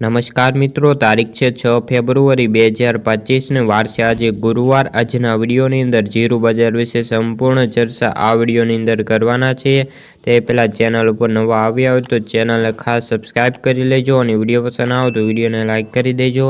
નમસ્કાર મિત્રો, તારીખ છે છ ફેબ્રુઆરી બે હજાર પચીસને વાર છે આજે ગુરુવાર. આજના વિડીયોની અંદર જીરું બજાર વિશે સંપૂર્ણ ચર્ચા આ વિડીયોની અંદર કરવાના છીએ તે પહેલાં ચેનલ ઉપર નવા આવ્યા હોય તો ચેનલને ખાસ સબસ્ક્રાઈબ કરી લેજો અને વીડિયો પસંદ આવે તો વિડીયોને લાઇક કરી દેજો.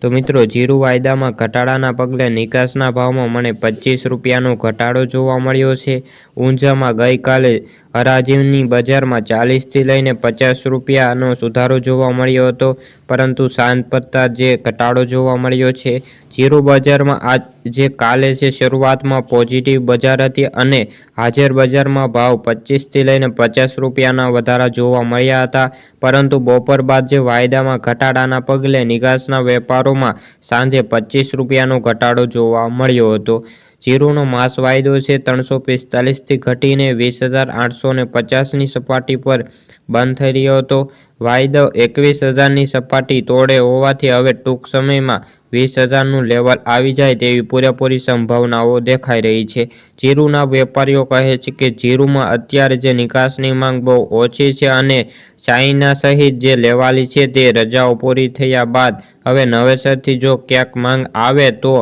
તો મિત્રો, જીરું વાયદામાં ઘટાડાના પગલે નિકાસના ભાવમાં મને પચીસ રૂપિયાનો ઘટાડો જોવા મળ્યો છે. ઊંઝામાં ગઈકાલે હરાજીની બજારમાં ચાલીસથી લઈને પચાસ રૂપિયાનો સુધારો જોવા મળ્યો હતો, પરંતુ સાંજ પડતા જે ઘટાડો જોવા મળ્યો છે, જીરું બજારમાં આજ જે કાલે છે શરૂઆતમાં પોઝિટિવ બજાર હતી અને હાજર બજારમાં ભાવ પચીસથી લઈને પચાસ રૂપિયાના વધારા જોવા મળ્યા હતા, પરંતુ બપોર બાદ જે વાયદામાં ઘટાડાના પગલે નિકાસના વેપારોમાં સાંજે પચીસ રૂપિયાનો ઘટાડો જોવા મળ્યો હતો. જીરુનો માસ વાયદો છે ત્રણસો પિસ્તાલીસથી ઘટીને વીસ હજાર આઠસો પચાસની સપાટી પર બંધ થઈ રહ્યો હતો. વાયદો એકવીસ હજારની સપાટી તોડે હોવાથી હવે ટૂંક સમયમાં વીસ હજારનું લેવલ આવી જાય તેવી પૂરેપૂરી સંભાવનાઓ દેખાઈ રહી છે. જીરુના વેપારીઓ કહે છે કે જીરુમાં અત્યારે જે નિકાસની માંગ બહુ ઓછી છે અને ચાઇના સહિત જે લેવાલી છે તે રજાઓ પૂરી થયા બાદ હવે નવેસરથી જો ક્યાંક માંગ આવે તો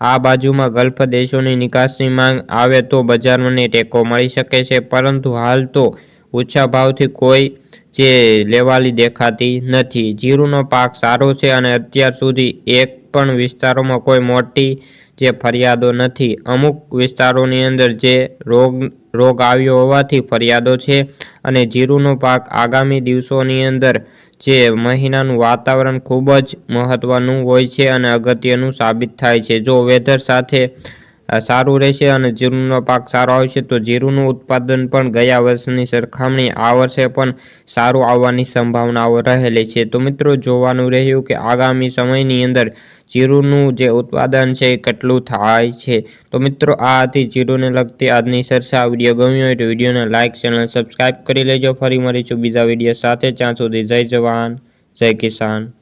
આ બાજુમાં ગલ્ફ દેશોની નિકાસની માંગ આવે તો બજારને ટેકો મળી શકે છે, પરંતુ હાલ તો ઓછા ભાવથી કોઈ જે લેવાલી દેખાતી નથી. જીરુનો પાક સારો છે અને અત્યાર સુધી એક પણ વિસ્તારોમાં કોઈ મોટી જે ફરિયાદો નથી. અમુક વિસ્તારોની અંદર જે રોગ રોગ આવ્યો હોવાથી ફરિયાદો છે અને જીરુનો પાક આગામી દિવસોની અંદર જે મહિનાનું વાતાવરણ ખૂબ જ મહત્ત્વનું હોય છે અને અગત્યનું સાબિત થાય છે. જો વેધર સાથે સારું રહેશે અને જીરુનો પાક સારો આવશે, તો જીરુનું ઉત્પાદન પણ ગયા વર્ષની સરખામણી આ વર્ષે પણ સારું આવવાની સંભાવનાઓ રહેલી છે. તો મિત્રો, જોવાનું રહ્યું કે આગામી સમયની અંદર જીરુનું જે ઉત્પાદન છે એ કેટલું થાય છે. તો મિત્રો, આ હતી જીરુને લગતી આજની સરસા વીડિયો ગમ્યો હોય તો વિડીયોને લાઇક ચેનલ સબસ્ક્રાઈબ કરી લેજો. ફરી મળીશું બીજા વીડિયો સાથે. ત્યાં સુધી જય જવાન, જય કિસાન.